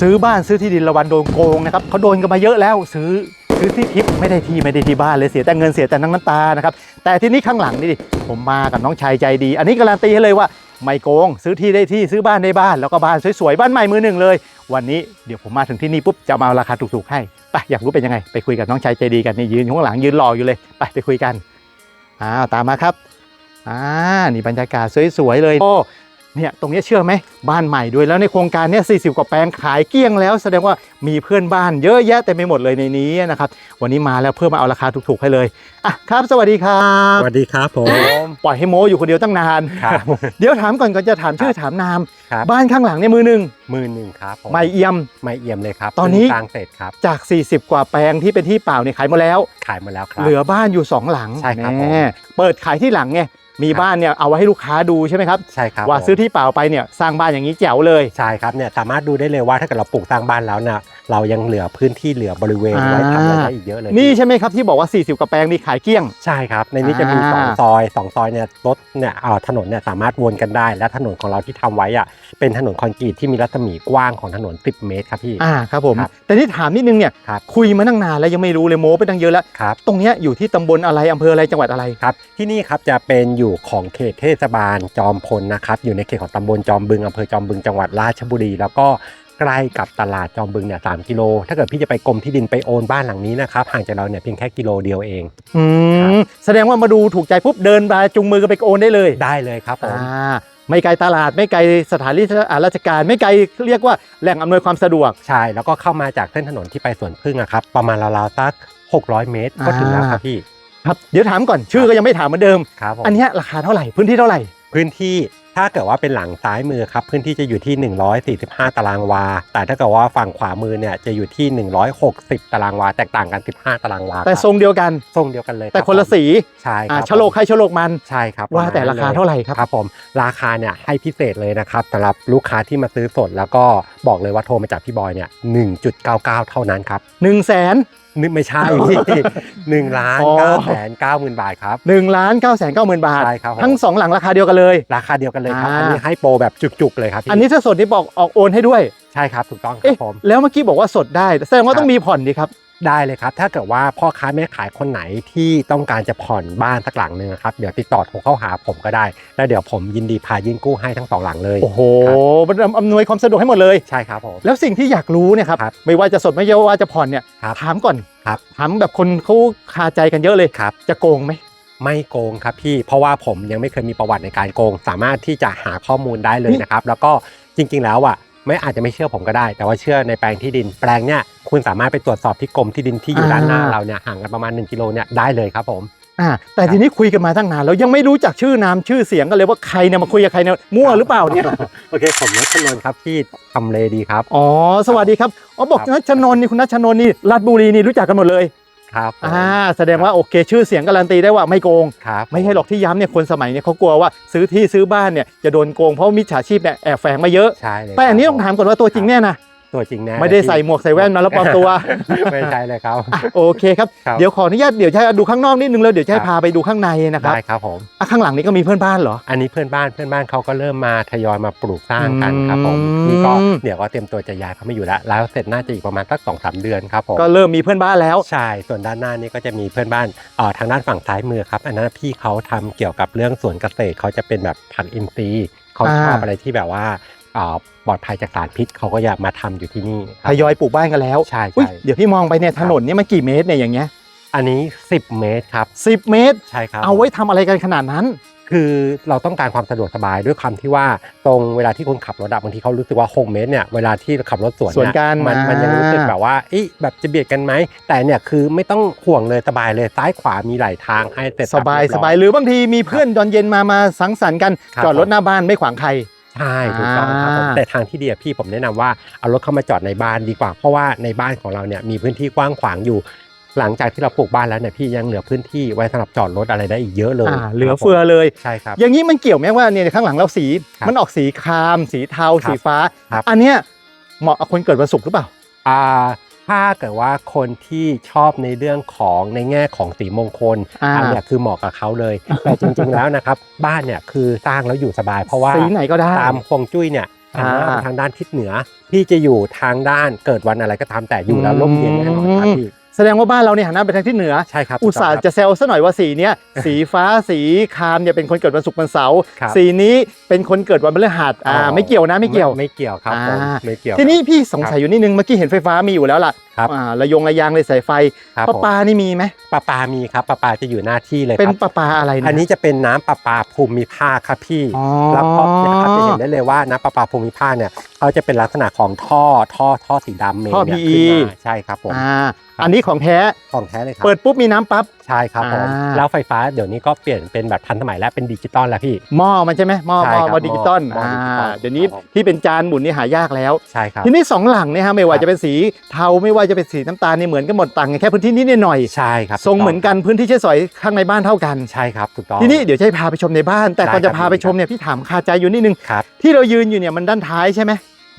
ซื้อบ้านซื้อที่ดินระวันโดนโกงนะครับเขาโดนกันมาเยอะแล้วซื้อซื้อที่ทิพย์ไม่ได้ที่ไม่ได้ที่บ้านเลยเสียแต่เงินเสียแต่น้ำตานะครับแต่ที่นี่ข้างหลังนี่ดิผมมากับน้องชายใจดี อันนี้การันตีให้เลยว่าไม่โกง ซื้อที่ได้ที่ซื้อบ้านได้บ้านแล้วก็บ้านสวยๆบ้านใหม่มือหนึ่งเลย วันนี้เดี๋ยวผมมาถึงที่นี่ปุ๊บจะมาเอาราคาถูกๆให้ไปอยากรู้เป็นยังไง ไปคุยกับน้องชายใจดีกันนี่ยืนอยู่ข้างหลังยืนรออยู่เลยไปไปคุยกันอ้าวตามมาครับอ่านี่บรรยากาศสวยๆเลยโอ้ เนี่ยตรงนี้เชื่อไหมบ้านใหม่ด้วยแล้วในโครงการเนี้ยสีกว่าแปลงขายเกลี้ยงแล้วแสดงว่ามีเพื่อนบ้านเยอะแยะเต็มไปหมดเลยในนี้นะครับ วันนี้มาแล้วเพื่อมาเอาราคาถูกๆให้เลยอะครับสวัสดีครับสวัสดีครับผม ปล่อยให้โมอยู่คนเดียวตั้งนานครับ เดี๋ยวถามก่อนก่อนจะถามชื่อถามนาม ครับบ้านข้างหลังเนี่ยมือหนึ่งหมื่นหนึ่งครับผมไม่เอี่ยม ไม่เอี่ยมเลยครับตอนนี้ เพิ่งสร้างเสร็จครับ จาก 40 กว่าแปลงที่เป็นที่เปล่าเนี่ยขายหมดแล้ว ขายหมาแล้วครับ เหลือบ้านอยู่2หลังใช่ครับแน่เปิดขายที่หลังไงมีครับบ้านเนี่ยเอาไว้ให้ลูกค้าดูใช่ไหมครับ ใช่ครับว่าผมซื้อที่เปล่าไปเนี่ยสร้างบ้านอย่างนี้แจ๋วเลย ใช่ครับเนี่ยสามารถดูได้เลยว่าถ้าเกิดเราปลูกสร้างบ้านแล้วเนี่ย เรายังเหลือพื้นที่เหลือบริเวณไว้ทำอะไรได้อีกเยอะเลยนี่ใช่ไหมครับที่บอกว่า 40กว่าแปลงนี่ขายเกลี้ยง ใช่ครับ ในนี้จะมีสองอ่าซอยสองซอยเนี่ยรถเนี่ยอ่าถนนเนี่ยสามารถวนกันได้ และถนนของเราที่ทำไว้อะเป็นถนนคอนกรีตที่มีรัศมีกว้างของถนน 10 เมตรครับพี่อ่าครับผมครับแต่ที่ถามนิดนึงเนี่ยครับคุยมาตั้งนานแล้วยังไม่รู้เลยโม้ไปตั้งเยอะแล้วครับตรงเนี้ยอยู่ที่ตำบลอะไรอำเภออะไรจังหวัดอะไรครับที่นี่ครับจะเป็นอยู่ของเขตเทศบาลจอมพลนะครับอยู่ในเขตของตำบลจอมบึงอำเภอจอมบึงจังหวัดราชบุรี แล้วก็ ใกล้กับตลาดจอมบึงเนี่ยสามกิโล ถ้าเกิดพี่จะไปกรมที่ดินไปโอนบ้านหลังนี้นะครับห่างจากเราเนี่ยเพียงแค่กิโลเดียวเอง อืครัมบแสดงว่ามาดูถูกใจปุ๊บเดินมาจุงมือกันไปโอนได้เลยได้เลยครับผมอ่าไม่ไกลตลาดไม่ไกลสถานราชการไม่ไกลเรียกว่าแหล่งอำนวยความสะดวก ใช่ แล้วก็เข้ามาจากเส้นถนนที่ไปสวนพึ่งอะครับ ประมาณราวๆสัก600 เมตรก็ถึงแล้วครับพี่ ครับเดี๋ยวถามก่อนชื่อก็ยังไม่ถามเหมือนเดิม ครับผมอันเนี้ยราคาเท่าไหร่พื้นที่เท่าไหร่ พื้นที่ ถ้าเกิดว่าเป็นหลังซ้ายมือครับพื้นที่จะอยู่ที่ 145 ตารางวา แต่ถ้าเกิดว่าฝั่งขวามือเนี่ยจะอยู่ที่ 160 ตารางวา แตกต่างกัน 15 ตารางวาแต่ครับทรงเดียวกันทรงเดียวกันเลยแต่รับคนละผมสีใช่คอ่ารับชะโลกใครชะโลกมันใช่ครับว่าแต่ประมณราคานั้นลยเท่าไหร่ครับครับผมราคาเนี่ยให้พิเศษเลยนะครับสำหรับลูกค้าที่มาซื้อสดแล้วก็บอกเลยว่าโทรมาจากพี่บอยเนี่ย1.99 เท่านั้นครับ1นึ่งแสนนึกไม่ใช่พี่หนึ่งล้านอ๋อเก้าแสนเก้าหมื่นบาทครับหนึ่งล้านเก้าแสนเก้าหมื่นบาทใช่ครับผม ทั้งสองหลังราคาเดียวกันเลย ราคาเดียวกันเลยครับ อ่า อันนี้ให้โปรแบบจุกๆเลยครับพี่อันนี้ถ้าสดนี่บอกออกโอนให้ด้วย ใช่ครับถูกต้องครัเอ๊ะบผม แล้วเมื่อกี้บอกว่าสดได้ แสดงว่าครับ ต้องมีผ่อนดีครับ ได้เลยครับ ถ้าเกิดว่าพ่อค้าแม่ขายคนไหนที่ต้องการจะผ่อนบ้านสักหลังหนึ่งครับเดี๋ยวติดต่อโทรเข้าหาผมก็ได้ แล้วเดี๋ยวผมยินดีพายื่นกู้ให้ทั้งสองหลังเลย โอ้โหครับมันอำนวยความสะดวกให้หมดเลยใช่ครับผมแล้วสิ่งที่อยากรู้เนี่ยครับครับไม่ว่าจะสดไม่ว่าจะผ่อนเนี่ยครับถามก่อนครับ ถามแบบคนเขาคาใจกันเยอะเลยครับ จะโกงไหม ไม่โกงครับพี่ เพราะว่าผมยังไม่เคยมีประวัติในการโกง สามารถที่จะหาข้อมูลได้เลยนะครับ แล้วก็จริงๆแล้วอะ ไม่อาจจะไม่เชื่อผมก็ได้ แต่ว่าเชื่อในแปลงที่ดิน แปลงเนี่ยคุณสามารถไปตรวจสอบที่กรมที่ดินที่อยู่ด้านหน้าเราเนี่ยห่างกันประมาณ 1 กิโลเนี่ยได้เลยครับผม อ่าแต่ทีนี้คุยกันมาตั้งนานแล้วยังไม่รู้จักชื่อนามชื่อเสียงกันเลยว่าใครเนี่ยมาคุยกับใครเนี่ยมั่วหรือเปล่าเนี่ย โอเคผมนัชนนท์ครับที่ทำเลดีครับ อ๋อ สวัสดีครับ อ๋อ บอกครับ นัชนนท์นี่คุณนัชนนท์นี่ราชบุรีนี่รู้จักกันหมดเลย ครับผมอ่าแสดงว่าโอเค ชื่อเสียงการันตีได้ว่าไม่โกง ครับไม่ใช่หรอกที่ย้ำเนี่ยคนสมัยเนี่ยเขากลัวว่าซื้อที่ซื้อบ้านเนี่ยจะโดนโกงเพราะมิจฉาชีพเนี่ยแอบแฝงมาเยอะใช่เลยแต่อันนี้ครับต้องถามก่อนว่าตัวจริงเนี่ยนะ ตัวจริงแน่ไม่ได้ใส่หมวกใส่แว่นมาแล้วปลอมตัว ไม่ใช่เลยครับอะโอเคครับครับ เดี๋ยวขออนุญาตเดี๋ยวจะดูข้างนอกนิดนึงแล้วเดี๋ยวจะให้ครับพาไปดูข้างในนะครับ ได้ครับผมอะข้างหลังนี้ก็มีเพื่อนบ้านเหรอ อันนี้เพื่อนบ้านเพื่อนบ้านเขาก็เริ่มมาทยอยมาปลูกสร้างกันครับผมอืมนี่ก็เดี๋ยวก็เตรียมตัวจะย้ายเขาไม่อยู่แล้ว แล้วเสร็จน่าจะอีกประมาณสักสองสามเดือนครับผม ก็เริ่มมีเพื่อนบ้านแล้ว ใช่ ส่วนด้านหน้านี่ก็จะมีเพื่อนบ้านเอ่อทางด้านฝั่งซ้ายมือครับ อันนั้นพี่เขาทำเกี่ยวกับเรื่องสวนเกษตรเขาจะเป็นแบบผักอินทรีย์เขาชอบอ่าอะไรที่แบบว่าเอ่อปลอดภัยจากสารพิษเขาก็อยากมาทำอยู่ที่นี่คทรับยอยปลูกบ้านกันแล้วใช่อุ๊ยใช่เดี๋ยวพี่มองไปเนี่ยถนนเนี่ยมันกี่เมตรเนี่ยอย่างเงี้ยอันนี้ 10 เมตรครับสิบเมตร ใช่ครับเอาไว้ทำอะไรกันขนาดนั้น คือเราต้องการความสะดวกสบายด้วยความที่ว่าตรงเวลาที่คุณขับรถอะบางทีเขารู้สึกว่า6เมตรเนี่ยเวลาที่ขับรถสวนสวนเยกันมันมันยังรู้สึกแบบว่าเอ๊ะแบบจะเบียดกันไหมแต่เนี่ยคือไม่ต้องห่วงเลยสบายเลยซ้ายขวามีหลายทางให้เสร็จสบายเรีสร้อบายหรือบางทีมีเพื่อนตอนเย็นมามาสังสรรค์กัน ครับ จอดรถหน้าบ้านไม่ขวางใคร ใช่ถูกต้องครับผมอ่าแต่ทางที่ดีอะพี่ผมแนะนำว่าเอารถเข้ามาจอดในบ้านดีกว่า เพราะว่าในบ้านของเราเนี่ยมีพื้นที่กว้างขวางอยู่ หลังจากที่เราปลูกบ้านแล้วเนี่ยพี่ยังเหลือพื้นที่ไว้สำหรับจอดรถอะไรได้อีกเยอะเลยอ่าเหลือเฟือเลยใช่ครับอย่างนี้มันเกี่ยวไหมว่าเนี่ยข้างหลังเราสีครับมันออกสีคราม สีเทาครับสีฟ้าครับอันเนี้ยเหมาะกับคนเกิดวันศุกร์หรือเปล่าอ่า ถ้าเกิดว่าคนที่ชอบในเรื่องของในแง่ของสีมงคลอ่า อันเนี้ยคือเหมาะกับเขาเลยแต่จริงๆแล้วนะครับ บ้านเนี่ยคือสร้างแล้วอยู่สบายเพราะว่า สีไหนก็ได้ ตามฮวงจุ้ยเนี่ยอ่าทางด้านทิศเหนือ พี่จะอยู่ทางด้านเกิดวันอะไรก็ตามแต่อยู่แล้วร่มเย็นแน่นอนครับพี่แส ดงว่าบ้านเราเนี่ยหันหน้าไปทางทิศเหนือ ใช่ครับอุตส่าห์จะแซวซะหน่อยว่าสีเนี้ยสีฟ้าสีครามเนี่ยเป็นคนเกิดวันศุกร์วันเสาร์ครับสีนี้เป็นคนเกิดวันพฤหัสอ่าไม่เกี่ยวนะไม่เกี่ยวไม่เกี่ยวครับผมอ่าไม่เกี่ยว ทีนี้พี่สงสัยอยู่นิดนึงเมื่อกี้เห็นไฟฟ้ามีอยู่แล้วล่ะ ครับอ่าระยงระยางเลยสายไฟครับประผมปานี่มีไหมปลาปลามีครับปลาปลาจะอยู่หน้าที่เลยเป็นครับประปาอะไรนะอันนี้จะเป็นน้ำประปาภูมิภาคครับพี่อ๋อแล้วก็เนี่ยครับจะเห็นได้เลยว่าน้ำประปาภูมิภาคเนี่ยเขาจะเป็นลักษณะของท่อท่อท่อสีดำเมนท่อ เนี่ย PE ขึ้นมาใช่ครับผมอ่าอันนี้ของแท้ของแท้เลยครับเปิดปุ๊บมีน้ำปั๊บ ใช่ครับผมอ่า แล้วไฟฟ้าเดี๋ยวนี้ก็เปลี่ยนเป็นแบบทันสมัยและเป็นดิจิตอลแล้วพี่ หม้อมันใช่ไหมหม้อใช่หม้อครับหม้อดิจิตอลหม้ออ่าดิจิตอลเดี๋ยวนี้ครับผม ที่เป็นจานหมุนนี่หายากแล้ว ใช่ครับ ทีนี้สองหลังเนี่ยฮะไม่ว่าครับ จะเป็นสีเทาไม่ว่าจะเป็นสีน้ำตาลนี่เหมือนกันหมดต่างกันแค่พื้นที่นิดหน่อยใช่ครับทรงเหมือนกันพื้นที่ใช้สอยข้างในบ้านเท่ากันใช่ครับถูกต้องทีนี้เดี๋ยวจะให้พาไปชมในบ้าน แต่ก่อนได้จะครับพาไปชมเนี่ยพี่ถามคาใจอยู่นิดนึงครับที่เรายืนอยู่เนี่ยมันด้านท้ายใช่ไหม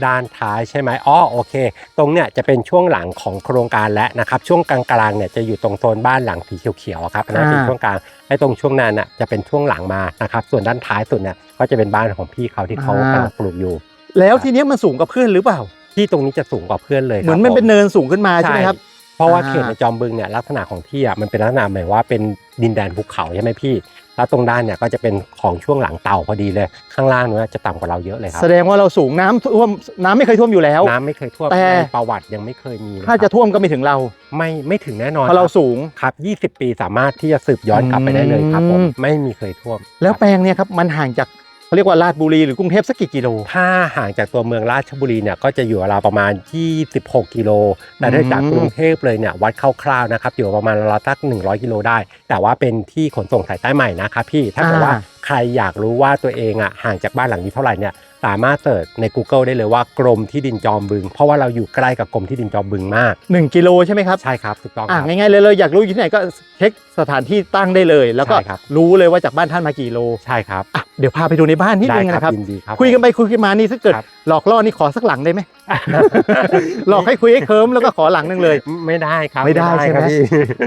ด้านท้ายใช่ไหมอ๋อโอเค ตรงเนี่ยจะเป็นช่วงหลังของโครงการและนะครับ ช่วงกลางๆเนี่ยจะอยู่ตรงโซนบ้านหลังสีเขียวๆครับอันนั่นเป็นอ่าช่วงกลางไอ้ตรงช่วงนั้นน่ะจะเป็นช่วงหลังมานะครับ ส่วนด้านท้ายสุดเนี่ยก็จะเป็นบ้านของพี่เขาที่เขากำลังปลูกอยู่ แล้วทีเนี้ยมันสูงกว่าเพื่อนหรือเปล่า ที่ตรงนี้จะสูงกว่าเพื่อนเลยเหมือนครับมันเป็นผเนินสูงขึ้นมาใช่ไหมครับ เพราะว่าอ่าเขตในจอมบึงเนี่ยลักษณะของที่อะมันเป็นลักษณะหมายว่าเป็นดินแดนภูเขาใช่ไหมพี่ แล้วตรงด้านเนี่ยก็จะเป็นของช่วงหลังเต่าพอดีเลยข้างล่างเนี่ยจะต่ำกว่าเราเยอะเลยครับแสดงว่าเราสูงน้ำท่วมน้ำไม่เคยท่วมอยู่แล้ว น้ำไม่เคยท่วมแต่ ในประวัติยังไม่เคยมีนถ้าจะท่วมก็ไม่ถึงเราไม่ไม่ถึงแน่นอนเพราะเราคบสูง ครับ 20 ปีสามารถที่จะสืบย้อนกลับไปได้เลยครับผมอืม ไม่มีเคยท่วมแล้วครับแปลงเนี่ยครับมันห่างจาก เขาเรียกว่าลาดบุรีหรือกรุงเทพสักกี่กิโล ถ้าห่างจากตัวเมืองราชบุรีเนี่ยก็จะอยู่ราวประมาณ 26 กิโล แต่ถ้าจากกรุงเทพเลยเนี่ยวัดคร่าวๆนะครับอยู่ประมาณราวสัก100 กิโลได้ แต่ว่าเป็นที่ขนส่งสายใต้ใหม่นะครับพี่ถ้าเกิดว่าใครอยากรู้ว่าตัวเองอะห่างจากบ้านหลังนี้เท่าไหร่เนี่ย สามารถเสิร์ชใน Google ได้เลยว่ากรมที่ดินจอมบึง เพราะว่าเราอยู่ใกล้กับกรมที่ดินจอมบึงมาก 1 กิโลใช่ไหมครับใช่ครับถูกต้องคอะรับ ง่ายๆเลยเลยอยากรู้อยู่ที่ไหนก็เช็คสถานที่ตั้งได้เลย แล้วก็ใช่ครับ รู้เลยว่าจากบ้านท่านมากี่โลใช่ครับอะเดี๋ยวพาไปดูในบ้านนิดได้นึงครับนะครับ ยินดีครับ คุยกันไปคุยกันมานี่ถ้าเกิดครับ หลอกล่อนี่ขอสักหลังได้ไหม หลอกให้คุยให้เคิมแล้วก็ขอหลังนึงเลย ไม่ได้ครับไม่ได้ใช่ไหม ครับพี่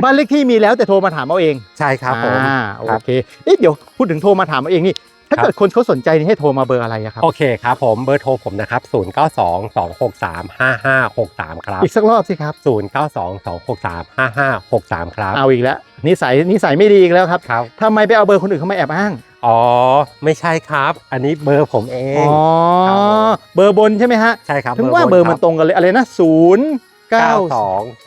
บ้านเลขที่มีแล้วแต่โทรมาถามเอาเองใช่ครับผม อ่าคโอรับเคเอ๊ะเดี๋ยวพูดถึงโทรมาถามเอาเองนี่ ถ้าครับเกิดคนเขาสนใจนี่ให้โทรมาเบอร์อะไรอะครับ โอเคครับผมเบอร์โทรผมนะครับ 0 9 2 2 6 3 5 5 6 3 ครับ อีกสักรอบสิครับ 0 9 2 2 6 3 5 5 6 3 ครับ เอาอีกแล้วนิสัยนิสัยไม่ดีอีกแล้วครับครับทำไมไปเอาเบอร์คนอื่นเขามาแอบอ้าง อ๋อ ไม่ใช่ครับ อันนี้เบอร์ผมเอง อ๋อครับผมเบอร์บนใช่ไหมฮะ ใช่ครับ ถึงว่าเบอร์มันตรงกันเลยอะไรนะศูนย์เก้า9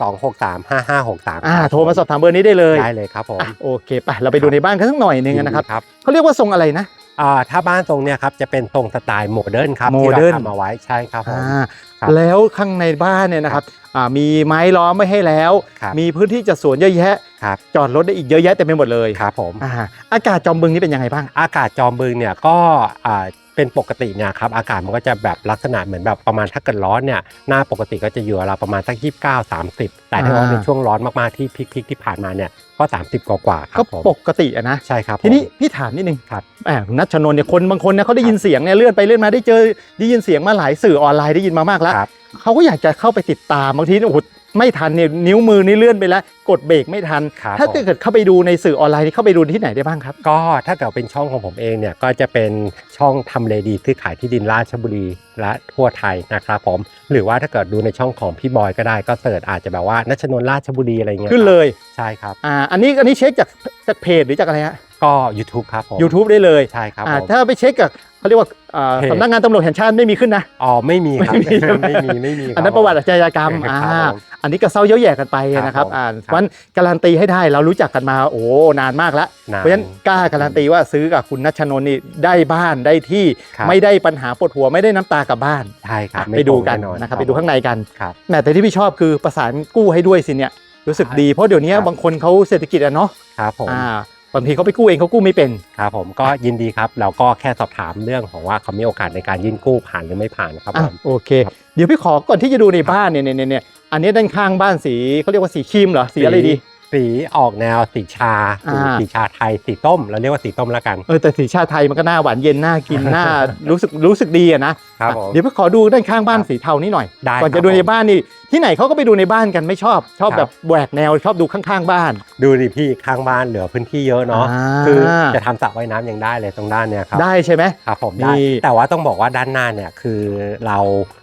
2 2 6 3 5 5 6 3อ่าโทรมาสอบถามเบอร์นี้ได้เลย ได้เลยครับผมอะโอเค ไป เราไปดูในบ้านกันสักหน่อยหนึงนะครับครับ เขาเรียกว่าทรงอะไรนะ อ่าถ้าบ้านตรงเนี้ยครับจะเป็นทรงสไตล์โมเดิร์นครับโมที่เราเดิร์นทำเอาไว้ใช่ครับผม อ่าครับแล้วข้างในบ้านเนี่ยนะครับอ่ามีไม้ล้อมไว้ให้แล้ว ครับมีพื้นที่จัดสวนเยอะแยะ ครับ จอดรถได้อีกเยอะแยะเต็มไปหมดเลยครับผม อ่าอากาศจอมบึงนี่เป็นยังไงบ้าง อากาศจอมบึงเนี่ยก็อ่าเป็นปกติเนี่ยครับอากาศมันก็จะแบบลักษณะเหมือนแบบประมาณถ้าเกิดร้อนเนี่ยหน้าปกติก็จะอยู่ราวประมาณสักยี่สิบเก้าสามสิบแต่ถ้าว่าอ่าในช่วงร้อนมากๆที่พีคๆที่ผ่านมาเนี่ย ก็ 30 กว่าๆครัก็บผมปกติอะนะ ใช่ครับทีนี้ผม พี่ถามนิดนึงครับแหมนัชชนนท์เนี่ยคนบางคนเนี่ยเขาได้ยินเสียงเนี่ยเลื่อนไปเลื่อนมาได้เจอได้ยินเสียงมาหลายสื่อออนไลน์ได้ยินมามากแล้วครับ เขาก็อยากจะเข้าไปติดตามบางทีเนี่ยโอ้โห ไม่ทันเนี่ยนิ้วมือนี่เลื่อนไปแล้ว กดเบรกไม่ทัน ครับถ้าผม เกิดเข้าไปดูในสื่อออนไลน์นี่เข้าไปดูที่ไหนได้บ้างครับ ก็ถ้าเกิดเป็นช่องของผมเองเนี่ยก็จะเป็นช่องทำเลดีซื้อขายที่ดินราชบุรีและทั่วไทยนะครับผมหรือว่าถ้าเกิดดูในช่องของพี่บอยก็ได้ก็เสิร์ชอาจจะแบบว่านัชนนท์ราชบุรีอะไรเงี้ยขึ้นเลยใช่ครับ อ่าอันนี้อันนี้เช็คจากจากเพจหรือจากอะไรฮะก็ YouTube ครับผม YouTube ได้เลยใช่ครับอ่าผมถ้าไปเช็คกับ เขาเรียกว่าอ่าเพจสำนักงานตำรวจแห่งชาติไม่มีขึ้นนะ อ๋อไม่มีครับไม่มีใช่ไหม ไม่มีไม่มีคบอันนั้นประวัติอาชญากรรมครับอ่าผม อันนี้ก็เศร้าเย้าแย่กันไปครับนะครับผมอ่าครับวันการันตีให้ได้เรารู้จักกันมาโอ้นานมากแล้วนานเพราะฉะนั้นกล้าการันตีว่าซื้อกับคุณนัชชนนท์นี่ได้บ้านได้ที่ครับ ไม่ได้ปัญหาปวดหัวไม่ได้น้ำตากลับบ้าน ใช่ครับอะม่ไปดูกันตรงแนะครับไปดูข้างในกันครับ แหมแต่ที่พี่ชอบคือประสานกู้ให้ด้วยสิเนี่ยรู้สึกดีเพราะเดี๋ยวนี้ครับ บางคนเขาเศรษฐกิจอะเนาะครับผม อ่า บางทีเขาไปกู้เองเขากู้ไม่เป็นครับผมก็ยินดีครับ เราก็แค่สอบถามเรื่องของว่าเขามีโอกาสในการยื่นกู้ผ่านหรือไม่ผ่านครับผอะม โอเค ครับ เดี๋ยวพี่ขอก่อนที่จะดูในบ้านเนี่ยเนี่ยเนี่ยเนี่ยอันนี้ด้านข้างบ้านสีเขาเรียกว่าสีครีมเหรอสีอะไรดี สีออกแนวสีชาอ่า สีชาไทยสีต้มเราเรียกว่าสีต้มแล้วกันเออแต่สีชาติไทยมันก็น่าหวานเย็นน่ากินน่า รู้สึกรู้สึกดีอะนะครับอะผม เดี๋ยวไปขอดูด้านข้างบ้านครับสีเทานี่หน่อย ได้ก่อนครัจะบดูในผมบ้านนี่ ที่ไหนเขาก็ไปดูในบ้านกันไม่ชอบ ชอบครับ แบบแหวกแนวชอบดูข้างๆบ้าน ดูดิพี่ข้างบ้านเหลือพื้นที่เยอะเนาะอ่า คือจะทำสระว่ายน้ำยังได้เลยตรงด้านเนี้ยครับได้ใช่ไหม ครับผมนี่ได้แต่ว่าต้องบอกว่าด้านหน้าเนี่ยคือเรา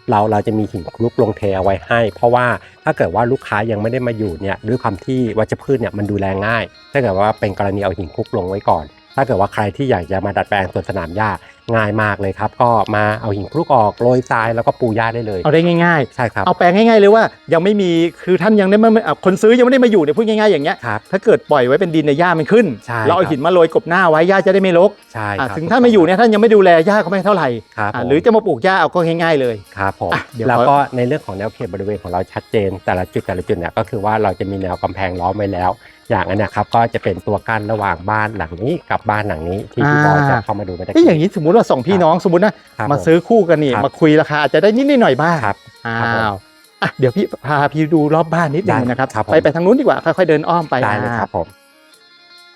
เราเราจะมีหินคลุกลงเทเอาไว้ให้ เพราะว่าถ้าเกิดว่าลูกค้ายังไม่ได้มาอยู่เนี่ยด้วยความที่วัชพืชเนี่ยมันดูแลง่าย ถ้าเกิดว่าเป็นกรณีเอาหินคลุกลงไว้ก่อน ถ้าเกิดว่าใครที่อยากจะมาดัดแปลงสวนสนามหญ้า ง่ายมากเลยครับ ก็มาเอาหินคลุกออกโรยทรายแล้วก็ปูหญ้าได้เลยเอาได้ง่ายใช่ครับๆเอาแปลงง่ายๆเลยว่ายังไม่มีคือท่านยังได้ไม่อะคนซื้อยังไม่ได้มาอยู่เนี่ยพูดง่ายๆอย่างเงี้ยครับถ้าเกิดปล่อยไว้เป็นดินในยหญ้ามันขึ้นใช่เราเอาครับหินมาโรยกบหน้าไว้หญ้าจะได้ไม่รกใช่อะครับถึงท่านมาอยู่เนี่ยท่านยังไม่ดูแลหญ้าก็ไม่เท่าไหร่ครับอะผมหรือจะมาปลูกหญ้าเอาก็ง่ายๆเลยครับผมอะเดี๋ยวแล้วขอก็ในเรื่องของแนวเขตบริเวณของเราชัดเจน แต่ละจุดแต่ละจุดเนี่ยก็คือว่าเราจะมีแนวกำแพงล้อมไว้แล้ว อย่างอันเนี้ยครับก็จะเป็นตัวกั้นระหว่างบ้านหลังนี้กับบ้านหลังนี้ที่พี่บอยจะเข้ามาดูไม่ได้ เอ้ยอย่างนี้สมมุติว่าสองพี่น้องสมมตินะ ครับมาซื้อคู่กันนี่ครับ มาคุยราคาอาจจะได้นิดๆหน่อยๆบ้างครับ อ้าครับผมวอะเดี๋ยวพี่พาพี่ดูรอบบ้านนิดนึงได้นะครับ ครับผม ไปไปทางนู้นดีกว่าค่อยๆเดินอ้อมไปได้เลยครับผม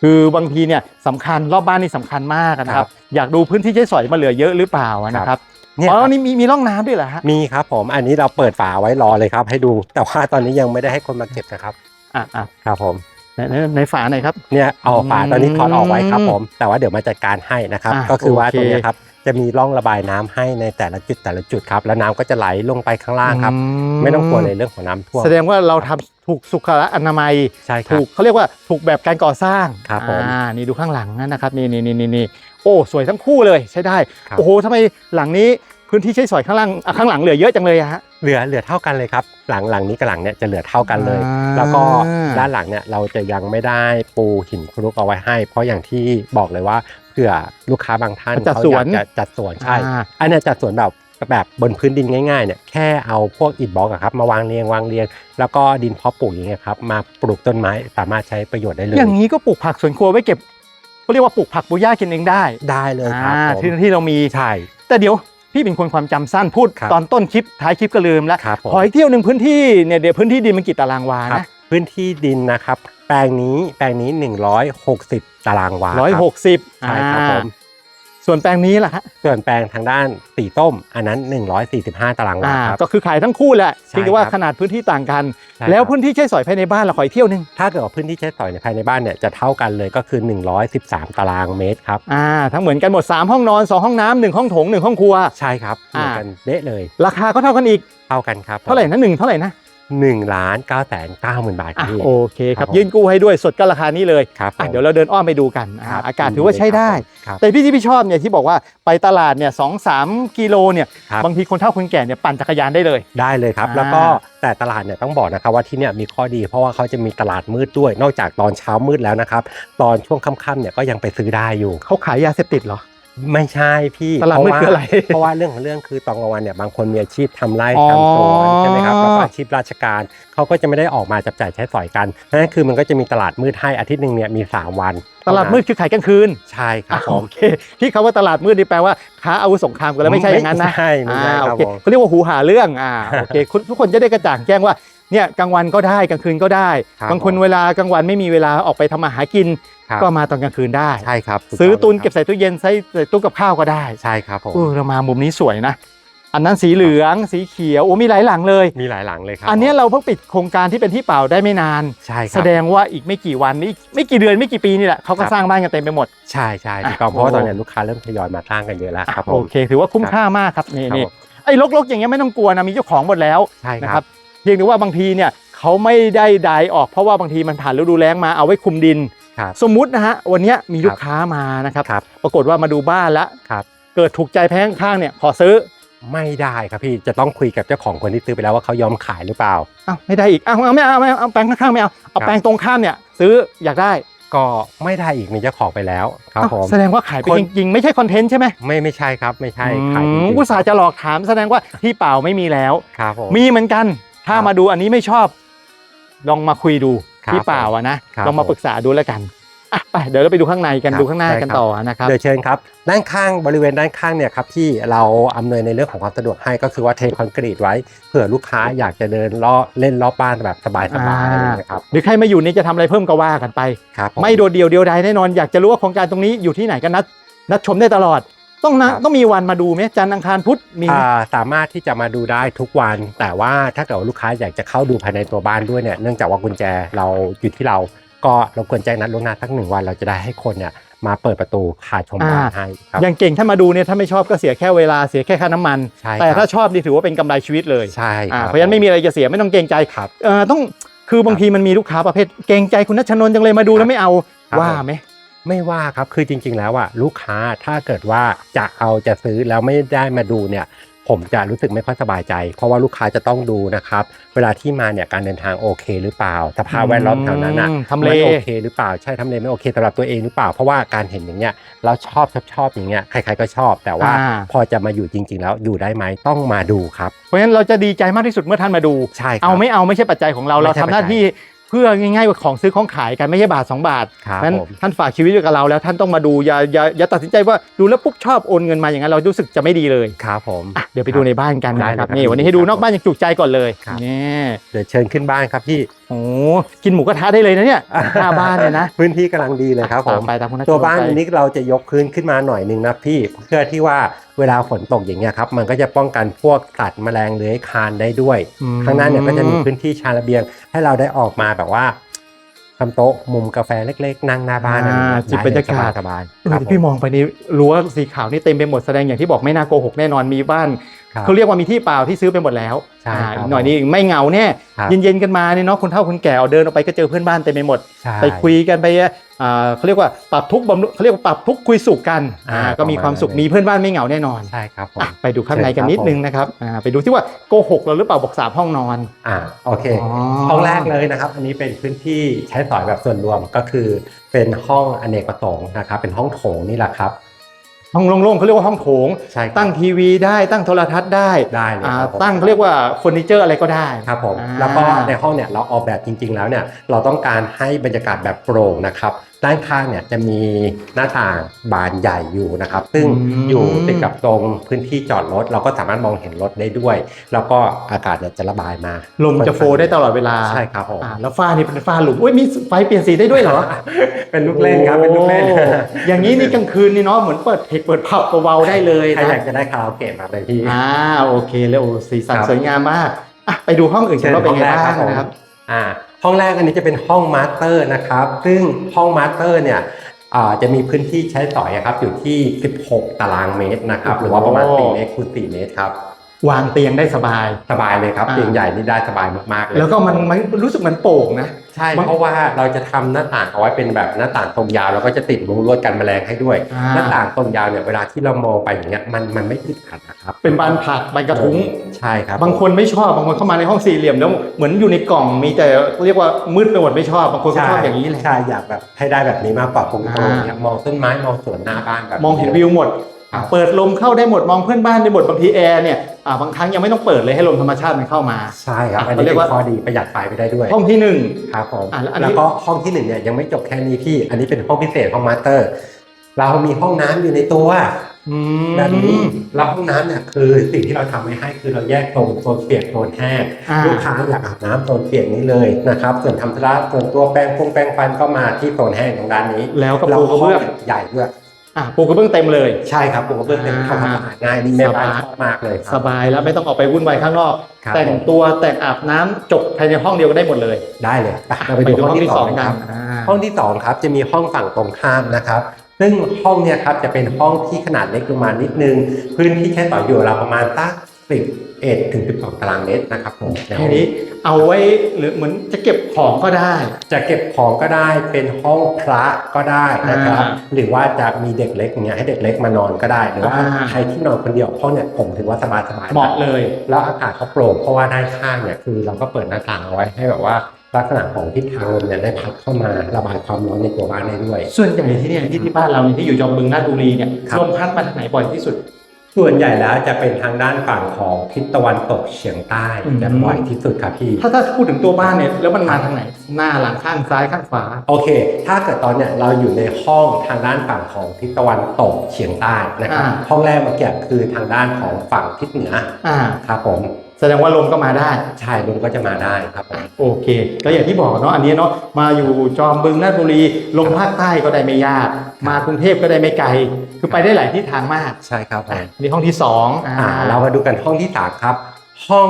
คือบางทีเนี่ยสำคัญรอบบ้านนี่สำคัญมากนะคครัรับ บ อยากดูพื้นที่ใช้สอยมาเหลือเยอะหรือเปล่าอะนะครับเนี่ยอ๋คอรับนี่มีมีร่องน้ำด้วยเหรอฮะมีครับผมอันนี้เราเปิดฝาไว้รอเลยครับ ให้ดูแต่ว่าตอนนี้ยังไม่ได้ให้คนมาเก็บนะครับ อะอะครับผม ในในในฝาไหนอยครับ เนี่ยเอาฝาตอนนี้ถอดออกไว้ครับอืมผม แต่ว่าเดี๋ยวมาจัดการให้นะครับอะก็คือว่าโอเคตรงเนี้ยครับจะมีร่องระบายน้ำให้ในแต่ละจุดแต่ละจุดครับ แล้วน้ำก็จะไหลลงไปข้างล่างครับ ไม่ต้องกลัวในเรื่องของน้ำท่วมแสดงว่าเราทำถูกสุขอนามัยใช่ครัถูบกเขาเรียกว่าถูกแบบการก่อสร้างครับผมอ่านี่ดูข้างหลังนะครับนี่นี่นี่นี่นี่โอ้สวยทั้งคู่เลยใช้ได้ครับโอ้โหทำไมหลังนี้ พื้นที่ใช้สอยข้างล่างอะข้างหลังเหลือเยอะจังเลยอะฮะ เหลือเหลือเท่ากันเลยครับ หลังหลังนี้กับหลังเนี่ยจะเหลือเท่ากันเลย อ่า แล้วก็ด้านหลังเนี่ยเราจะยังไม่ได้ปูหินคลุกเอาไว้ให้ เพราะอย่างที่บอกเลยว่าเผื่อลูกค้าบางท่านจัดเขาสอวนยากจะจัดสวนใช่ อ่า อันเนี้ยจัดสวนแบบแบบบนพื้นดินง่ายๆเนี่ยแค่เอาพวกอิฐบล็อกอะครับมาวางเรียงวางเรียง แล้วก็ดินเพาะปลูกอย่างเงี้ยครับมาปลูกต้นไม้สามารถใช้ประโยชน์ได้เลยอย่างนี้ก็ปลูกผักสวนครัวไว้เก็บเขาเรียกว่าปลูกผักปลูกหญ้ากินเองได้ได้เลยครับอ่าผมที่ที่เรามี ใช่แต่เดี๋ยว พี่เป็นคนความจำสั้นพูดครับตอนต้นคลิปท้ายคลิปก็ลืมแล้วครับผมขออีกเที่ยวหนึ่งพื้นที่เนี่ยเดี๋ยวพื้นที่ดินมันกี่ตารางวาครับนะพื้นที่ดินนะครับแปลงนี้แปลงนี้ 160 ตารางวาร้อยคหบกสิบใช่ครับผม ส่วนแปลงนี้ล่ะฮะส่วนแปลงทางด้านสีส้ม อันนั้น 145 ตารางวาอ่าครับ ก็คือขายทั้งคู่แหละใช่เพียงแต่ว่าครับ ขนาดพื้นที่ต่างกัน ใช่แล้วครับพื้นที่ใช้สอยภายในบ้านเราขออีกเที่ยวหนึ่งถ้าเกิดว่าพื้นที่ใช้สอยในภายในบ้านเนี่ยจะเท่ากันเลยก็คือ 113 ตารางเมตรครับอ่าทั้งเหมือนกันหมด 3 ห้องนอน 2 ห้องน้ำหนึ่งห้องโถงหนึ่งห้องครัว ใช่ครับเหมือนกันเด๊ะเลย ราคาก็เท่ากันอีก เท่ากันครับเท่าไหร่นะหนึ่งเท่าไหร่นะ หนึ่งล้านเก้าแสนเก้าหมื่นบาทครัอะบพี่ โอเคคครัรับบผม ยื่นกู้ให้ด้วยสดก็ราคานี้เลยครับอะผมเดี๋ยวเราเดินอ้อมไปดูกันอ่าครับอากาศถือว่าใช้ได้ ครับแต่พี่ที่พี่ชอบเนี่ยที่บอกว่าไปตลาดเนี่ยสองสามกิโลเนี่ยครับ บางทีคนเฒ่าคนแก่เนี่ยปั่นจักรยานได้เลย ได้เลยครับ อ่าแล้วก็แต่ตลาดเนี่ยต้องบอกนะครับว่าที่เนี่ยมีข้อดีเพราะว่าเขาจะมีตลาดมืดด้วย นอกจากตอนเช้ามืดแล้วนะครับ ตอนช่วงค่ำๆเนี่ยก็ยังไปซื้อได้อยู่ เขาขายยาเสพติดเหรอ ไม่ใช่พี่ตลาดมืดคืออะไรเพราะว่าเรื่องของเรื่องคือตอนกลางวันเนี่ยบางคนมีอาชีพทำไร่อ๋อทำสวนใช่ไหมครับแล้วก็อาชีพราชการเขาก็จะไม่ได้ออกมาจับจ่ายใช้สอยกันนั่นคือมันก็จะมีตลาดมืดให้อาทิตย์หนึ่งเนี่ยมีสามวัน ตลาดมืดคือขายกลางคืนใช่ครับผอะมโอเคที่เขาว่าตลาดมืดนี่แปลว่าค้าอาวุธสงครามกันแล้วไม่ใช่อย่างนั้นนะไม่ใช่ไม่ใช่อ่าครับโอเคผมเขาเรียกว่าหูหาเรื่องอ่าโอเคคุณทุกคนจะได้กระจ่างแจ้งว่าเนี่ยกลางวันก็ได้กลางคืนก็ได้ครับบางคนผมเวลากลางวันไม่มีเวลาออกไปทำมาหากินครับ ก็มาตอนกลางคืนได้ใช่ครับถูซื้อตุนงเก็บใส่ตู้เย็นใส่ใส่ตู้กับข้าวก็ได้ใช่ครับผมเออเรามามุมนี้สวยนะ อันนั้นสีเหลืองสีเขียวโอ้มีหลายหลังเลย มีหลายหลังเลยครับอันเนี้ยผมเราเพิ่งปิดโครงการที่เป็นที่เปล่าได้ไม่นานใช่คแสรับดงว่าอีกไม่กี่วันนี้ไม่กี่เดือนไม่กี่ปีนี่แหละเขาก็ครับสร้างบ้านกันเต็มไปหมดใช่ใช่อะถูกต้องเพราะว่าโอ้ตอนเนี้ยลูกค้าเริ่มทยอยมาสร้างกันเยอะแล้วครับผโอมเค ถือว่าคุ้มค่ามากครับนี่ครับนี่ผมไอ้ลกๆอย่างเงี้ยไม่ต้องกลัวนะมีเจ้าของหมดแล้วใช่นะคครัรับบเพียงแต่ว่าบางทีเนี่ยเขาไม่ได้ดายออกเพราะว่าบางทีมันผ่านฤดูแล้งมาเอาไว้คุมดิน ครับสมมุตินะฮะวันเนี้ยมีลูกค้ามานะครับครับ ปรากฏว่ามาดูบ้านแล้วครับเกิดถูกใจแพงข้างๆเนี่ยขอซื้อไม่ได้ครับพี่จะต้องคุยกับเจ้าของคนที่ซื้อไปแล้วว่าเขายอมขายหรือเปล่าอ้าวไม่ได้อีกอ้าวเอาไม่เอาไม่เอาเอาแปลงข้างๆไม่เอาเอาครับแปลงตรงข้ามเนี่ยซื้ออยากได้ก็ไม่ได้อีกมีเจ้าของไปแล้วครับอ้าวผมแสดงว่าขายไปคนจริงๆ ไม่ใช่คอนเทนต์ใช่ไหมไม่ไม่ใช่ครับไม่ใช่ขายจอืริมงอุตส่าห์จะหลอกถามแสดงว่าที่เปล่าไม่มีแล้วครับผมมีเหมือนกัน ถ้าครับมาดูอันนี้ไม่ชอบ ลองมาคุยดูครับ ที่เปล่าอะนะครับ ลองมาปรึกษาดูแล้วกันอะไปเดี๋ยวเราไปดูข้างในกันครับดูข้างหน้าได้กันครับต่อนะครับ เดี๋ยวเชิญครับด้านข้างบริเวณด้านข้างเนี่ยครับที่เราอำนวยในเรื่องของความสะดวกให้ก็คือว่าเทคอนกรีตไว้เผื่อลูกค้าอยากจะเดินล้อเล่นรอบบ้านแบบสบายๆอ่า อะไรอย่างเงี้ยครับหรือใครมาอยู่นี่จะทำอะไรเพิ่มก็ว่ากันไป ครับผไม่โดดเดียวเดียวใดแน่นอนอยากจะรู้ว่าโครงการตรงนี้อยู่ที่ไหนกันนัดนัดชมได้ตลอด ต้องนะครับต้องมีวันมาดูไหมจันทร์อังคารพุธมีไหม อ่าสามารถที่จะมาดูได้ทุกวัน แต่ว่าถ้าเกิดว่าลูกค้าอยากจะเข้าดูภายในตัวบ้านด้วยเนี่ยเนื่องจากว่ากุญแจเราอยู่ที่เรา ก็รบกวนแจ้งนัดล่วงหน้าสักหนึ่งวันเราจะได้ให้คนเนี่ยมาเปิดประตูพาชมบ้านให้ครับอย่างเก่งถ้ามาดูเนี่ยถ้าไม่ชอบก็เสียแค่เวลาเสียแค่ค่าน้ำมัน ใช่แต่ครับถ้าชอบนี่ถือว่าเป็นกำไรชีวิตเลยใช่คอ่ารับเพราะฉะนั้นไม่มีอะไรจะเสียไม่ต้องเกรงใจครับ เอ่อต้องคือบางทีมันมีลูกค้าประเภทเกรงใจคุณนัชนนท์จังเลยมาดูแล้วไม่เอาครับว่าไหม ไม่ว่าครับคือจริง ๆ แล้วอะลูกค้าถ้าเกิดว่าจะเอาจะซื้อแล้วไม่ได้มาดูเนี่ยผมจะรู้สึกไม่ค่อยสบายใจ เพราะว่าลูกค้าจะต้องดูนะครับ เวลาที่มาเนี่ยการเดินทางโอเคหรือเปล่า สภาพแวดล้อมแถวนั้นอะอืมทำเลมันโอเคหรือเปล่าใช่ทำเลไม่โอเคสำหรับตัวเองหรือเปล่า เพราะว่าการเห็นอย่างเงี้ยเราชอบชอบชอบอย่างเงี้ยใครๆก็ชอบ แต่ว่าอ่าพอจะมาอยู่จริง ๆ แล้วอยู่ได้ไหมต้องมาดูครับเพราะฉะนั้นเราจะดีใจมากที่สุดเมื่อท่านมาดูใช่ครับเอาไม่เอาไม่ใช่ปัจจัยของเราไม่เราใช่ทำหน้าปัจจัยที่ เพื่อง่ายๆว่าของซื้อของขายกันไม่ใช่บาท 2 บาทครับนั้นผม ท่านฝากชีวิตไว้กับเราแล้วท่านต้องมาดูอย่าอย่าอย่าตัดสินใจว่าดูแล้วปุ๊บชอบโอนเงินมาอย่างนั้นเรารู้สึกจะไม่ดีเลยครับผม อะเดี๋ยวไปดูในบ้านกันได้นะครับเลยครับนี่วันนี้ให้ดูนอกบ้านอย่างจุใจก่อนเลยครับ นี่ เดี๋ยวเชิญขึ้นบ้านครับพี่ โอ้กินหมูกระทะได้เลยนะเนี่ยหน้าบ้านเนี่ยนะพื้นที่กำลังดีเลยครับผมตามไปตามคุณนัชตัวบ้านไปอันนี้เราจะยกพื้นขึ้นมาหน่อยหนึ่งนะพี่เพื่อที่ว่าเวลาฝนตกอย่างเงี้ยครับมันก็จะป้องกันพวกสัตว์แมลงเลื้อยคลานได้ด้วยอืมข้างหน้าเนี่ยก็จะมีพื้นที่ชานระเบียง ให้เราได้ออกมาแบบว่าทำโต๊ะมุมกาแฟเล็กๆ นั่งหน้าบ้านอะไรอย่างเงี้ยอ่าจิบบรรยากาศสบายเอๆคอรับที่พี่มองไปนี่รั้วสีขาวนี่เต็มไปหมดแสดงอย่างที่บอกไม่น่าโกหกแน่นอนมีบ้านครับเขาเรียกว่ามีที่เปล่าที่ซื้อไปหมดแล้วใช่อ่าครับอีกหน่อยนี่ไม่เหงาแน่ครับเย็นๆกันมาเนี่ยเนาะคนเฒ่าคนแก่เอาเดินออกไปก็เจอเพื่อนบ้านเต็มไปหมดใช่ไปคุยกันไปอ่าเขาเรียกว่าปรับทุกข์บำรุเขาเรียกว่าปรับทุกข์คุยสุขกันอ่าอ่าก็มีความสุขประมาณนั้นมีเพื่อนบ้านไม่เหงาแน่นอนใช่ครับผมอะไปดูข้างในกันนิดนึงนะครับอ่าไปดูที่ว่าโกหกเราหรือเปล่าบอกสามห้องนอนอ่าโอเคอ๋อห้องแรกเลยนะครับ อันนี้เป็นพื้นที่ใช้สอยแบบส่วนรวมก็คือเป็นห้องอเนกประสงค์นะครับเป็นห้องโถงนี่แหละครับ ห้องโล่งๆเขาเรียกว่าห้องโถง ใช่ครับตั้งทีวีได้ตั้งโทรทัศน์ได้ได้เลยอ่าครับผม ตั้งเขาเรียกว่าเฟอร์นิเจอร์อะไรก็ได้ ครับผมอ่าแล้วก็ในห้องเนี่ยเราออกแบบจริง ๆ แล้วเนี่ยเราต้องการให้บรรยากาศแบบโปร่งนะครับ ด้านข้างเนี่ยจะมีหน้าต่างบานใหญ่อยู่นะครับ ซึ่งอยู่ติดกับตรงพื้นที่จอดรถ เราก็สามารถมองเห็นรถได้ด้วย แล้วก็อากาศเนี่ยจะระบายมา ลมจะโฟลว์ได้ตลอดเวลาใช่ครับผมอ่าแล้วฝ้านี่เป็นฝ้าหลุมอุ้ยมีไฟเปลี่ยนสีได้ด้วยเหรอ เป็นลูกเล่นครับเป็นลูกเล่นโอ้อย่างนี้นี่กลางคืนนี่เนาะเหมือนเปิดเทคเปิดผับเบาๆได้เลยใครอยานะกจะได้คาราโอเกะมาเลยพี่อ่าโอเคแล้วโอ้สีสันครับสวยงามมากอะไปดูห้องอื่นกันว่าเป็นไงบ้างผมนะครับอ่า ห้องแรกอันนี้จะเป็นห้องมาสเตอร์นะครับ ซึ่งห้องมาสเตอร์เนี่ยจะมีพื้นที่ใช้สอยครับอยู่ที่ 16 ตารางเมตรนะครับ หรือว่าประมาณ4เมตรคูณ4เมตรครับ วางเตียงได้สบาย สบายเลยครับอ่า เตียงใหญ่นี่ได้สบายมากๆเลยแล้วก็มันมันรู้สึกมันโป่งนะ ใช่บางเพราะว่าเราจะทำหน้าต่างเอาไว้เป็นแบบหน้าต่างตรงยาวแล้วก็จะติดมุงลวดกันแมลงให้ด้วย อ่าหน้าต่างตรงยาวเนี่ยเวลาที่เรามองไปอย่างเงี้ยมันมันไม่อึดอัดนะครับเป็นบานผักบานกระทุ้ง ใช่ครับ บางคนไม่ชอบบางคนเข้ามาในห้องสี่เหลี่ยมแล้วเหมือนอยู่ในกล่องมีแต่เรียกว่ามืดไปหมดไม่ชอบบางคนก็ชอบอย่างนี้แหละ ใช่อยากแบบให้ได้แบบนี้มากกว่าตรงอ่าๆเนี่ยมองต้นไม้มองสวนหน้าบ้านแบบมองเห็นวิวหมดครับ เปิดลมเข้าได้หมดมองเพื่อนบ้านได้หมดบางทีแอร์เนี่ยอ่าบางครั้งยังไม่ต้องเปิดเลยให้ลมธรรมชาติมันเข้ามาใช่ครับอะอันนี้เขาเรียกเป็ว่านข้อดีประหยัดไฟไปได้ด้วย ห้องที่หนึ่งครับผมอะแล้วอันนี้แล้วก็ห้องที่หนึ่งเนี่ยยังไม่จบแค่นี้พี่ อันนี้เป็นห้องพิเศษห้องมาสเตอร์ เรามีห้องน้ำอยู่ในตัวอืมแบบนี้แล้วห้องน้ำเนี่ยคือสิ่งที่เราทำไว้ให้คือเราแยกโซนโซนเปียกโซนแห้งอ่าลูกค้าอยากอาบน้ำโซนเปียกนี้เลยนะครับส่วนทำธุระส่วนตัวแปรงพงแปรงฟันก็มาที่โซนแห้งตรงด้านนี้ แล้วก็เราปูกระเบื้องใหญ่ด้วย อะปูกระเบื้องเต็มเลย ใช่ครับปูกระเบื้องเต็มอ่าทำความสะอาดง่ายนี่แม่บ้านสบายชอบมากเลยครับ สบายแล้วไม่ต้องออกไปวุ่นวายข้างนอก ครับ แต่งตัวแต่งอาบน้ำจบภายในห้องเดียวก็ได้หมดเลยได้เลยไปเราไปดูห้องที่สองกักันอ่า ห้องที่สองครับจะมีห้องฝั่งตรงข้ามนะครับ ซึ่งห้องเนี่ยครับจะเป็นห้องที่ขนาดเล็กลงมานิดนึง พื้นที่ใช้ต่ออยู่เราประมาณสักสิบ เอ็ดถึงสิบสองตารางเมตรนะครับผมแค่นี้เอาไว้หรือเหมือนจะเก็บของก็ได้ จะเก็บของก็ได้เป็นห้องพระก็ได้นะครับอ่าหรือว่าจะมีเด็กเล็กอย่างเงี้ยให้เด็กเล็กมานอนก็ได้หรือว่าอ่าใครที่นอนคนเดียวห้องเนี่ยผมถือว่าสบายสบายๆเหมาะเลย แล้วอากาศเขาโปร่งเพราะว่าด้านข้างเนี่ยคือเราก็เปิดหน้าต่างเอาไว้ให้แบบว่าลักษณะของทิศทางลมเนี่ยได้พัดเข้ามาระบายความร้อนในตัวบ้านได้ด้วย ส่วนใหญ่ที่เนี่ยที่ที่บ้านเราเนี่ยที่อยู่จอมบึงราชบุรีเนี่ยครับลมพัดมาทางไหนบ่อยที่สุด ส่วนใหญ่แล้วจะเป็นทางด้านฝั่งของทิศตะวันตกเฉียงใต้อืม จะบ่อยที่สุดครับพี่ ถ้าถ้าพูดถึงตัวบ้านเนี่ยแล้วมันมาทางไหน หน้าหลังข้างซ้ายข้างขวา โอเค ถ้าเกิดตอนเนี้ยเราอยู่ในห้องทางด้านฝั่งของทิศตะวันตกเฉียงใต้นะครับ อ่า ห้องแรกเมื่อกี้คือทางด้านของฝั่งทิศเหนืออ่า ครับผม แสดงว่าลมก็มาได้ ใช่ลุงก็จะมาได้ครับผม โอเคก็อย่างที่บอกเนาะอันนี้เนาะมาอยู่จอมบึงราชบุรีลงภาคใต้ก็ได้ไม่ยาก มากรุงเทพก็ได้ไม่ไกล คือไปได้หลายที่ทางมากใช่ครับผมนี่ห้องที่สองอ่าอ่าเรามาดูกันห้องที่สามครับ ห้อง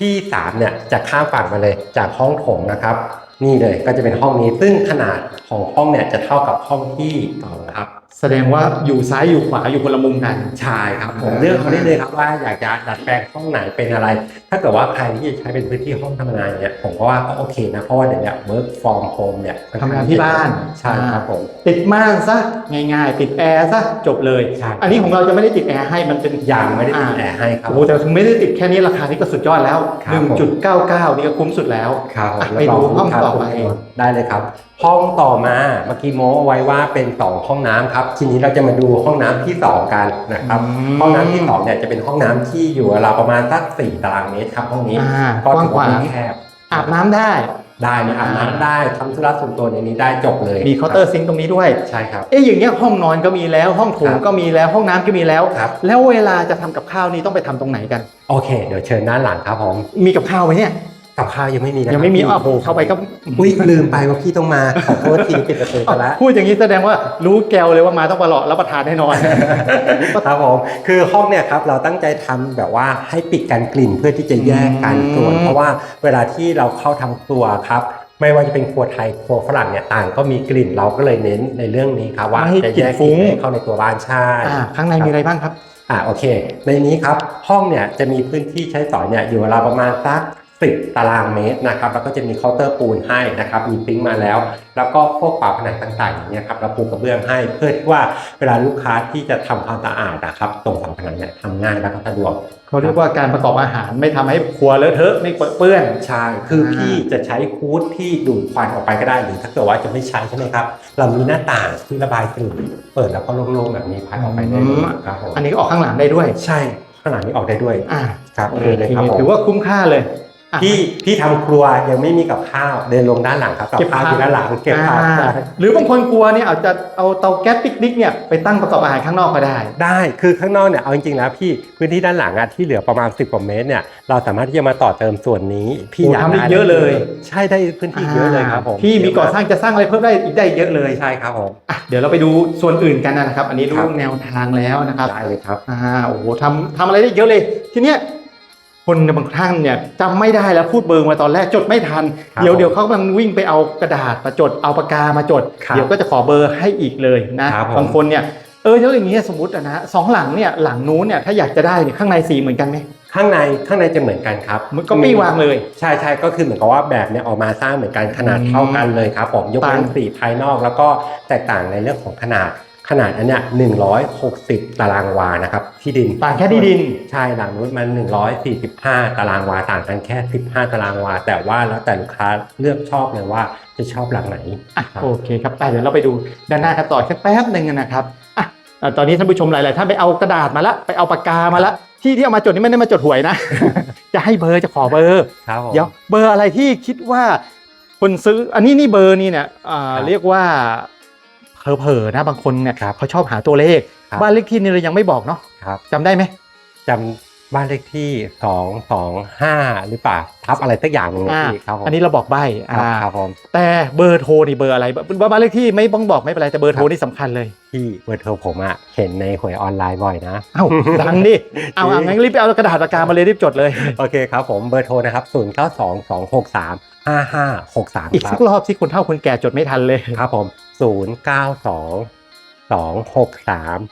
ที่สามเนี่ยจะข้ามฝั่งมาเลยจากห้องโถงนะครับ นี่เลยก็จะเป็นห้องนี้ซึ่งขนาดของห้องเนี่ยจะเท่ากับห้องที่สองครับ แสดงว่าอยู่ซ้ายอยู่ขวาอยู่คนละมุมกัน ใช่ครับผมอ่าเลือกเขาได้เลยครับว่าอยากจะดัดแปลงห้องไหนเป็นอะไร ถ้าเกิดว่าใครที่จะใช้เป็นพื้นที่ห้องทำงานเนี่ยผมก็ว่าก็โอเคนะ เพราะว่าเดี๋ยวเนี้ work from home เนี่ยทำงานที่บ้าน ใช่ครับผมติดม่านซะง่ายๆ ติดแอร์ซะจบเลยใช่อันนี้ของเราจะไม่ได้ติดแอร์ให้มันเป็นยังไม่ได้ติดอ่าแอร์ให้ครับโอ้โหแต่ถึงไม่ได้ติดแค่นี้ราคานี่ก็สุดยอดแล้วครับผม1.99 นี่ก็คุ้มสุดแล้วครับผมอะแล้วไปดูห้องครับต่อไปได้เลยครับห้องต่อมาเมื่อกี้โม้ไว้ว่าเป็นสองห้องน้ำครับ ทีนี้เราจะมาดูห้องน้ำที่สองกันนะครับอืมห้องน้ำที่สองเนี่ยจะเป็นห้องน้ำที่อยู่ราวประมาณสักสี่ตารางเมตรครับห้องนี้อ่าก็ถือว่ากว้างๆไม่แคบอาบน้ำได้ได้นะอาบน้ำได้ทำธุระส่วนตัวในนี้ได้จบเลย มีเคาน์เตอร์ซิงค์ตรงนี้ด้วยใช่ครับเอ๊ะอย่างเงี้ยห้องนอนก็มีแล้วห้องโถงครับก็มีแล้วห้องน้ำก็มีแล้วครับแล้วเวลาจะทำกับข้าวนี่ต้องไปทำตรงไหนกัน โอเค เดี๋ยวเชิญด้านหลังครับผมมีกับข้าวไหมเนี่ย กับข้าวยังไม่มีนะยังไม่มีครับอ้าวโหเข้าไปก็อุ้ยลืมไปว่าพี่ต้องมาขอโทษทีปิดประตูไปแล้วพูดอย่างนี้แสดงว่ารู้แกวเลยว่ามาต้องมาหลอกรับประทานแน่นอนครับผมคือห้องเนี่ยครับเราตั้งใจทำแบบว่าให้ปิดกันกลิ่นเพื่อที่จะแยกกันส่วนอืมเพราะว่าเวลาที่เราเข้าทำครัวครับไม่ว่าจะเป็นครัวไทยครัวฝรั่งเนี่ยต่างก็มีกลิ่นเราก็เลยเน้นในเรื่องนี้ครับว่าไม่ให้จะกลิ่แยนกฟุ้กลิ่นงให้เข้าในตัวบ้านใช่อ่าข้างในมีอะไรบ้างครับอ่าโอเค ในนี้ครับห้องเนี่ยจะมีพื้นที่ใช้สอยเนี่ยอยู่ราวประมาณสัก สิบตารางเมตรนะครับแล้วก็จะมีเคาน์เตอร์ปูนให้นะครับมีซิงค์มาแล้ว แล้วก็พวกฝาผนังต่างๆอย่างเงี้ยครับเราปูกระเบื้องให้เพื่อที่ว่าเวลาลูกค้าที่จะทำความสะอาดนะครับตรงฝาผนังเนี่ยทำง่ายแล้วก็สะดวกเขาเรียกว่าการประกอบอาหารไม่ทำให้ครัวเลอะเทอะไม่เปื้อนใช่คืออาพี่จะใช้ฮูดที่ดูดควันออกไปก็ได้หรือถ้าเกิดว่าจะไม่ใช้ใช่ไหมครับเรามีหน้าต่างที่ระบายกลิ่นเปิดแล้วก็โล่งๆแบบนี้พัดออกไปได้เลยครับผมอันนี้ก็ออกข้างหลังได้ด้วยใช่ข้างหลังนี้ออกได้ด้วยอ่าครับโอเออเลยครับผมถือว่าคุ้มค่าเลยอะ พี่พี่ทำครัวยังไม่มีกับข้าวเดินลงด้านหลังครับกับข้าวอยู่ด้านหลังเก็บผักอ่าได้หรือบางคนกลัวเนี่ยอาจจะเอาเตาแก๊สปิกนิกเนี่ยไปตั้งประกอบอาหารข้างนอกก็ได้ ได้คือข้างนอกเนี่ยเอาจริงๆแล้วพี่พื้นที่ด้านหลังอะที่เหลือประมาณ 10กว่าเมตรเนี่ยเราสามารถที่จะมาต่อเติมส่วนนี้ พี่โอ้อยากทำได้ได้เยอะเลย ใช่ได้พื้นที่เยอะเลยครับผมพี่มีก่อสร้างจะสร้างอะไรเพิ่มได้อีกได้เยอะเลยใช่ครับผมอะเดี๋ยวเราไปดูส่วนอื่นกันนะครับ อันนี้รู้ครับแนวทางแล้วนะครับได้เลยครับอ่าโอ้โหทำทำอะไรได้เยอะเลยทีเนี้ย คนบางท่านเนี่ยจำไม่ได้แล้วพูดเบอร์มาตอนแรกจดไม่ทัน ครับเดี๋ยวเดี๋ยวเขากำลังวิ่งไปเอากระดาษมาจดเอาปากกามาจด ครับเดี๋ยวก็จะขอเบอร์ให้อีกเลยนะครับผม บางคนเนี่ยเออแล้วอย่างเงี้ยสมมติอะนะสองหลังเนี่ยหลังนู้นเนี่ยถ้าอยากจะได้เนี่ยข้างในสีเหมือนกันไหมข้างในข้างในจะเหมือนกันครับมันก็ปี้วางเลย ใช่ใช่ก็คือเหมือนกับว่าแบบเนี่ยออกมาสร้างเหมือนกันขนาดอืมเท่ากันเลยครับผมยกเว้นต่าง สีภายนอกแล้วก็แตกต่างในเรื่องของขนาด ขนาดอันเนี้ย160ตารางวานะครับ ที่ดินต่างแค่ที่ดิน ใช่หลังนู้นมัน145ตารางวาต่างกันแค่15ตารางวา แต่ว่าแล้วแต่ลูกค้าเลือกชอบเลยว่าจะชอบหลังไหนอะครับโอเคครับไปเดี๋ยวเราไปดูด้านหน้ากันต่อแค่แป๊บหนึ่งนะครับอะเอ่อตอนนี้ท่านผู้ชมหลาย ๆ ท่านไปเอากระดาษมาละไปเอาปากกามาละที่ที่เอามาจดนี่ไม่ได้มาจดหวยนะ จะให้เบอร์จะขอเบอร์ครับผมเดี๋ยวเบอร์อะไรที่คิดว่าคนซื้ออันนี้นี่เบอร์นี่เนี่ยอ่าครับเรียกว่า เผลอๆนะบางคนเนี่ยครับเขาชอบหาตัวเลข ครับ บ้านเลขที่นี่เรายังไม่บอกเนาะครับจำได้ไหมจำบ้านเลขที่225หรือเปล่าทับอะไรสักอย่างหนึงนะอ่าพี่ครับผมอันนี้เราบอกใบครับอ่าครับผมแต่เบอร์โทรนี่เบอร์อะไรบ้านเลขที่ไม่ต้องบอกไม่เป็นไรแต่เบอร์โทรนี่สำคัญเลยที่เบอร์โทรผมอะเห็นในหวยออนไลน์บ่อยนะ เอ้าดังดิเอาเอางั้นรีบไปเอากระดาษปากกามาเลยรีบจดเลย โอเคครับผมเบอร์โทรนะครับ 0 9 2 2 6 3 5 5 6 3อีกครัสับกรอบที่คนเฒ่าคนแก่จดไม่ทันเลย ครับผม 0 9 2 2 6 3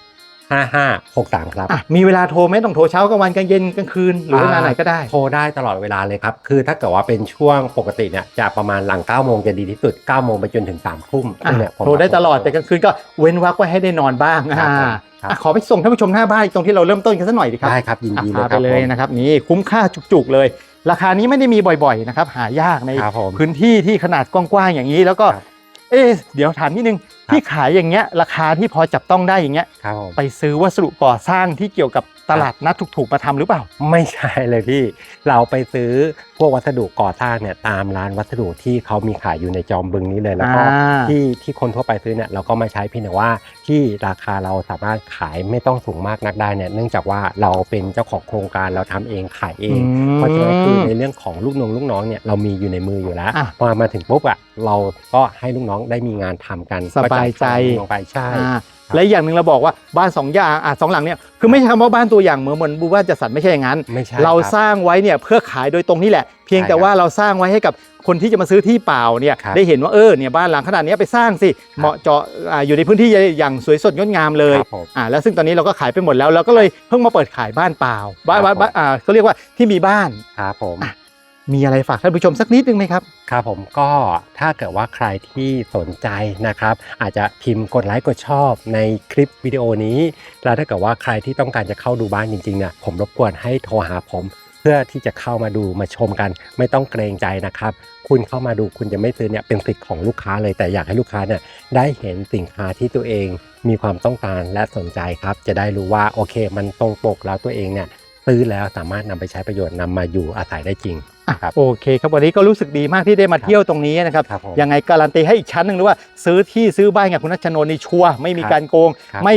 5 5 6 3 ครับ อะมีเวลาโทรไหมต้องโทรเช้ากลางวันกลางเย็นกลางคืนหรือเวลาไหนก็ได้ โทรได้ตลอดเวลาเลยครับ คือถ้าเกิดว่าเป็นช่วงปกติเนี่ยจะประมาณหลัง 9 โมงจะดีที่สุด 9 โมงไปจนถึง3ทุ่มอะซึ่งเนี่ยผม โทรได้ตลอดแต่กลางคืนก็เว้นวักไว้ให้ได้นอนบ้างครับอ่าครับ อะขอไปส่งท่านผู้ชมหน้าบ้านตรงที่เราเริ่มต้นกันสักหน่อยดีครับได้ครับยินอะดีเลพายคไปรับเลยผมนะครับนี่คุ้มค่าจุกๆเลย ราคานี้ไม่ได้มีบ่อยๆนะครับหายากในครับผม พื้นที่ที่ขนาดกว้างๆอย่างนี้ แล้วก็ครับ เอ๊ะเดี๋ยวถามนิดนึงครับที่ขายอย่างเงี้ยราคาที่พอจับต้องได้อย่างเงี้ย ครับผมไปซื้อวัสดุก่อสร้างที่เกี่ยวกับ ตตลาดนัดถูกๆมาทำหรือเปล่า ไม่ใช่เลยพี่ เราไปซื้อพวกวัสดุก่อสร้างเนี่ยตามร้านวัสดุที่เขามีขายอยู่ในจอมบึงนี้เลยแล้วก็อ่าที่ที่คนทั่วไปซื้อเนี่ยเราก็มาใช้เพียงแต่ว่าที่ราคาเราสามารถขายไม่ต้องสูงมากนักได้เนี่ยเนื่องจากว่าเราเป็นเจ้าของโครงการเราทำเองขายเองเพราะฉะนั้นคือในเรื่องของลูกน้องลูกน้องเนี่ยเรามีอยู่ในมืออยู่แล้วอะพอมาถึงปุ๊บอะเราก็ให้ลูกน้องได้มีงานทำกันสบายใจก็จ่ค่าลงไปใช่อ่าและอีกอย่างหนึ่งเราบอกว่าบ้านสองอย่างอะสองหลังเนี่ยคือไม่ใช่คำว่าบ้านตัวอย่างเหมือนเหมือนบูบ้านจัดสรรไม่ใช่อย่างนั้น ไม่ใช่เราคบสร้างไว้เนี่ยเพื่อขายโดยตรงนี่แหละ เพียงใช่แต่ครับว่าเราสร้างไว้ให้กับคนที่จะมาซื้อที่เปล่าเนี่ยครับได้เห็นว่าเออเนี่ยบ้านหลังขนาดเนี้ยไปสร้างสิเหมาะเจาะอ่าอยู่ในพื้นที่อย่างสวยสดงดงามเลยครับผมอ่าแล้วซึ่งตอนนี้เราก็ขายไปหมดแล้วเราก็เลยเพิ่งมาเปิดขายบ้านเปล่าบ้านครับบ้านบ้านอ่าเขาเรียกว่าที่มีบ้าน ครับผม อะ มีอะไรฝากท่านผู้ชมสักนิดนึงไหมครับครับผมก็ถ้าเกิดว่าใครที่สนใจนะครับ อาจจะพิมพ์กดไลค์กดชอบในคลิปวิดีโอนี้ แล้วถ้าเกิดว่าใครที่ต้องการจะเข้าดูบ้านจริงๆเนี่ยผมรบกวนให้โทรหาผม เพื่อที่จะเข้ามาดูมาชมกัน ไม่ต้องเกรงใจนะครับ คุณเข้ามาดูคุณจะไม่ซื้อเนี่ยเป็นสิทธิ์ของลูกค้าเลยแต่อยากให้ลูกค้าเนี่ยได้เห็นสินค้าที่ตัวเอง มีความต้องการและสนใจครับ จะได้รู้ว่าโอเค มันตรงปกแล้วตัวเองเนี่ยซื้อแล้วสามารถนำไปใช้ประโยชน์นำมาอยู่อาศัยได้จริง โอเคครับวันนี้ก็รู้สึกดีมากที่ได้มาเที่ยวตรงนี้นะครับครับผมยังไงการันตีให้อีกชั้นหนึ่งเลยว่า ซื้อที่ซื้อบ้านกับคุณนัชนนท์นี่ชัวร์ไม่มีครับการโกงครับไม่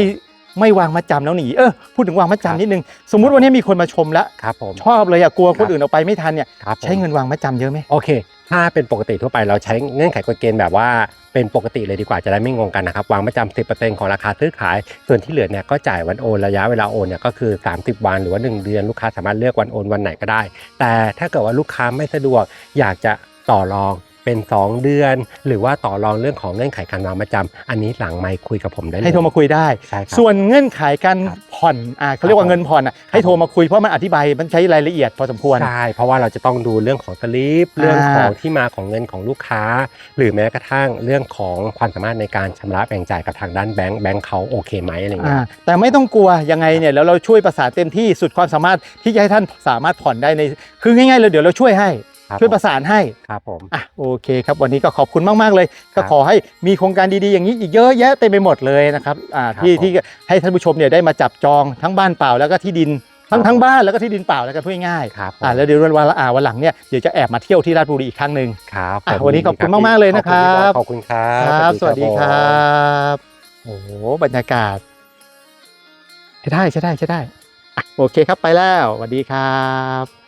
ไม่วางมัดจำแล้วหนีเออพูดถึงวางมัดครับจำนิดนึง สมมุติวันนี้มีคนมาชมแล้วครับผมชอบเลยอะกลัวคครับนอื่นเอาไปไม่ทันเนี่ยครับผมใช้เงินวางมัดจำเยอะไหมโอเค ถ้าเป็นปกติทั่วไปเราใช้เงื่อนไขกฎเกณฑ์แบบว่า เป็นปกติเลยดีกว่าจะได้ไม่งงกันนะครับวางประจำ10%ของราคาซื้อขาย ส่วนที่เหลือเนี่ยก็จ่ายวันโอนระยะเวลาโอนเนี่ยก็คือ 30 วันหรือว่า 1 เดือนลูกค้าสามารถเลือกวันโอนวันไหนก็ได้ แต่ถ้าเกิดว่าลูกค้าไม่สะดวกอยากจะต่อรองเป็น 2 เดือน หรือว่าต่อรองเรื่องของเงื่อนไขการวางประจำอันนี้หลังไมค์คุยกับผมได้เลยให้โทรมาคุยได้ใช่ครับส่วนเงื่อนไขการครับ ผ่อนอ่าเขาเรียกว่าเงินผ่อนอะให้โทรมาคุยเพราะมันอธิบายมันใช้รายละเอียดพอสมควรใช่เพราะว่าเราจะต้องดูเรื่องของสลิปเรื่องของที่มาของเงินของลูกค้า หรือแม้กระทั่งเรื่องของความสามารถในการชำระแบ่งจ่ายกับทางด้านแบงก์แบงก์เขาโอเคไหมอะไรเงี้อ่ายแต่ไม่ต้องกลัวยังไงเนี่ยแล้วเราช่วยประสานเต็มที่สุดความสามารถที่จะให้ท่านสามารถผ่อนได้ในคือง่ายๆเลยเดี๋ยวเราช่วยให้ ครับช่วยประสานให้ครับผมอะโอเคครับวันนี้ก็ขอบคุณมาก ๆ เลยครัก็บขอให้มีโครงการดีๆอย่างนี้อีกเยอะแยะเต็มไปหมดเลยนะครับอ่าครับที่ผมที่ให้ท่านผู้ชมเนี่ยได้มาจับจองทั้งบ้านเปล่าแล้วก็ที่ดินทั้งครับทั้งบ้านแล้วก็ที่ดินเปล่าแล้วกันพูดง่ายครับผมๆอ่าแล้วเดี๋ยววันวันอ่าวันหลังเนี่ยเดี๋ยวจะแอบมาเที่ยวที่ราชบุรีอีกครั้งหนึ่งครับอะผมวันนี้ขอบคุณยิดีมากๆเลยนะครับขอบคุณครับครับสวัสดีคผมรับโอ้โหบรรยากาศใช่ได้ใช่ได้ใช่ได้อะโอเคครับไปแล้วสวัสดีครับ